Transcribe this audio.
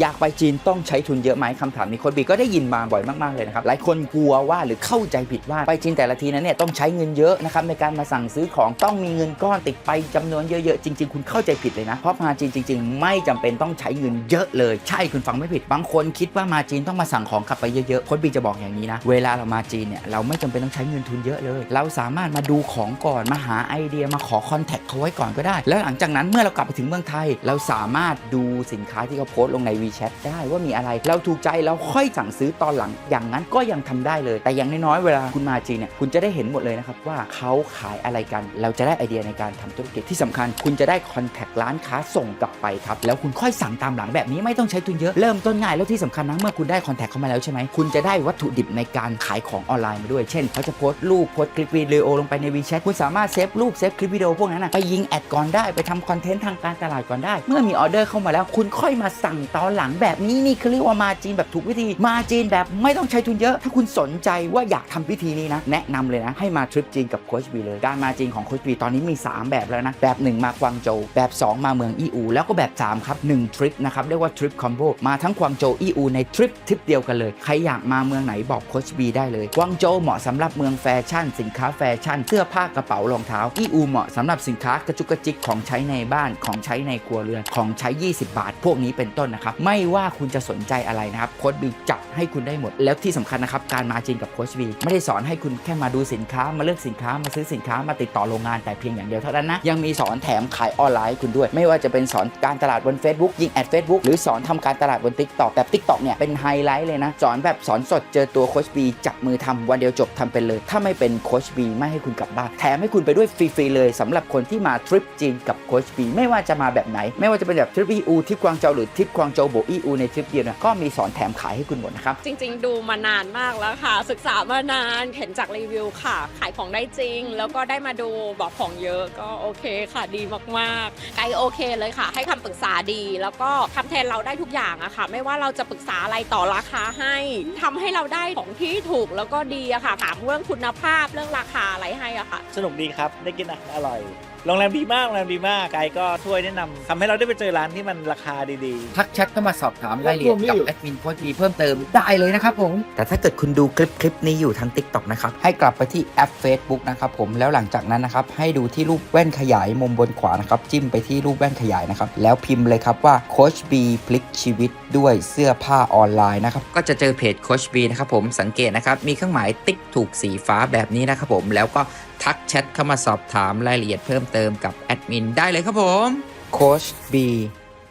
อยากไปจีนต้องใช้ทุนเยอะไหมคำถามนี้โคนบีก็ได้ยินมาบ่อยมากๆเลยนะครับหลายคนกลัวว่าหรือเข้าใจผิดว่าไปจีนแต่ละทีนั้นเนี่ยต้องใช้เงินเยอะนะครับในการมาสั่งซื้อของต้องมีเงินก้อนติดไปจำนวนเยอะๆจริง ๆ คุณเข้าใจผิดเลยนะเพราะมาจีนจริง ๆ ไม่จำเป็นต้องใช้เงินเยอะเลยใช่คุณฟังไม่ผิดบางคนคิดว่ามาจีนต้องมาสั่งของกลับไปเยอะๆโคนบีจะบอกอย่างนี้นะเวลาเรามาจีนเนี่ยเราไม่จำเป็นต้องใช้เงินทุนเยอะเลย เราสามารถมาดูของก่อนมาหาไอเดียมาขอคอนแทคเขาไว้ก่อนก็ได้ แล้วหลังจากนั้นเมื่อเรากลับไปถึงเมืองไทย เราสามารถดูสินค้าที่เขาโพสต์ลงใน WeChat ได้ว่ามีอะไร เราถูกใจเราค่อยสั่งซื้อตอนหลังอย่างนั้นก็ยังทำได้เลย แต่อย่างน้อยๆเวลาคุณมาจีนเนี่ยคุณจะได้เห็นหมดเลยนะครับว่าเขาขายอะไรกัน เราจะได้ไอเดียในการทำธุรกิจที่สำคัญ คุณจะได้คอนแทคร้านค้าส่งกลับไปครับแล้วคุณค่อยสั่งตามหลังแบบนี้ไม่ต้องใช้ทุนเยอะเริ่มต้นง่ายแล้วที่สำคัญนะเมื่อคุณได้คอนแทคเข้ามาแล้วใช่ไหมคุณจะได้วัตถุดิบในการขายของออนไลน์มาด้วย เช่นเขาจะโพสต์รูปโพสต์คลิปวิดีโอลงไปใน WeChat คุณสามารถเซฟรูปเซฟคลิปวิดีโอพวกนั้นนะไปยิงแอดก่อนได้ไปทำคอนเทนต์ทางการตลาดก่อนได้ เมื่อมีออเดอร์เข้ามาแล้ว คุณค่อยมาสั่งตอนหลังแบบนี้นี่คือเรียกว่ามาจีนแบบถูกวิธีมาจีนแบบไม่ต้องใช้ทุนเยอะ ถ้าคุณสนใจว่าอยากทำวิธีนี้นะ แนะนำเลยนะ ให้มาทริปจีนกับโคชบีเลย การมาจีนของโคชบีตอนนี้มี 3 แบบแล้วนะ แบบ 1 มากวางโจวแบบ 2 มาเมืองอีอู แล้วก็แบบ 3 ครับ 1 ทริปนะครับ เรียกว่าทริปคอมโบมาทั้งกวางโจวอีอูในทริปทริปเดียวกันเลย ใครอยากมาเมืองไหนบอกโคชบีได้เลยกวางโจวเหมาะสำหรับเมืองแฟชั่น สินค้าแฟชั่นเสื้อผ้ากระเป๋ารองเท้าอีอูเหมาะสำหรับสินค้ากระจุกกระจิกของใช้ในบ้านของใช้ในครัวเรือนของใช้ 20 บาท พวกนี้เป็นต้นนะครับไม่ว่าคุณจะสนใจอะไรนะครับโค้ชบีจัดให้คุณได้หมด แล้วที่สำคัญนะครับการมาจีนกับโค้ชบีไม่ได้สอนให้คุณแค่มาดูสินค้ามาเลือกสินค้ามาซื้อสินค้ามาติดต่อโรงงานแต่เพียงอย่างเดียวเท่านั้นนะยังมีสอนแถมขายออนไลน์คุณด้วย ไม่ว่าจะเป็นสอนการตลาดบน Facebook ยิงแอด Facebook หรือสอนทำการตลาดบน TikTok แต่ TikTok เนี่ยเป็นไฮไลท์เลยนะสอนแบบสอนสดเจอตัวโค้ชบีจับมือทำวันเดียวจบทำเป็นเลย ถ้าไม่เป็นโค้ชบีไม่ให้คุณกลับบ้านแถมให้คุณไปด้วยฟรีๆเลยสำหรับคนที่มาทริปจีนกับโค้ชบีไม่ว่าจะมาแบบไหน ไม่ว่าจะเป็นแบบทริปอีอูทริปกวางโจวหรือทริปกวางโจวโบอีอูในทริปเดียวนะก็มีสอนแถมขายให้คุณหมดนะครับ จริง ๆ ดูมานานมากแล้วค่ะ ศึกษามานานเห็นจากรีวิวค่ะ ขายของได้จริง แล้วก็ได้มาดูบอกของเยอะก็โอเคค่ะดีมากๆไกด์โอเคเลยค่ะ ให้คำปรึกษาดี แล้วก็ทำแทนเราได้ทุกอย่างอะค่ะ ไม่ว่าเราจะปรึกษาอะไรต่อราคาให้ทำให้เราได้ของที่ถูกแล้วก็ดีอะค่ะถามเรื่องคุณภาพเรื่องราคาอะไรให้อะค่ะ สนุกดีครับได้กินอาหารอร่อยโรงแรมดีมากโรงแรมดีมากไกด์ก็ช่วยแนะนำทำให้เราได้ไปเจอร้านที่มันราคาดีทักแชทเข้ามาสอบถามรายละเอียดกับแอดมินโค้ชบีเพิ่มเติมได้เลยนะครับผม แต่ถ้าเกิดคุณดูคลิปคลิปนี้อยู่ทาง TikTok นะครับให้กลับไปที่แอป Facebook นะครับผมแล้วหลังจากนั้นนะครับให้ดูที่รูปแว่นขยายมุมบนขวานะครับจิ้มไปที่รูปแว่นขยายนะครับแล้วพิมพ์เลยครับว่าโค้ชบีพลิกชีวิตด้วยเสื้อผ้าออนไลน์นะครับก็จะเจอเพจโค้ชบีนะครับผมสังเกตนะครับมีเครื่องหมายติ๊กถูกสีฟ้าแบบนี้นะครับผมแล้วก็ทักแชทเข้ามาสอบถามรายละเอียดเพิ่มเติมกับแอดมินได้เลยครับผมโค้ชบี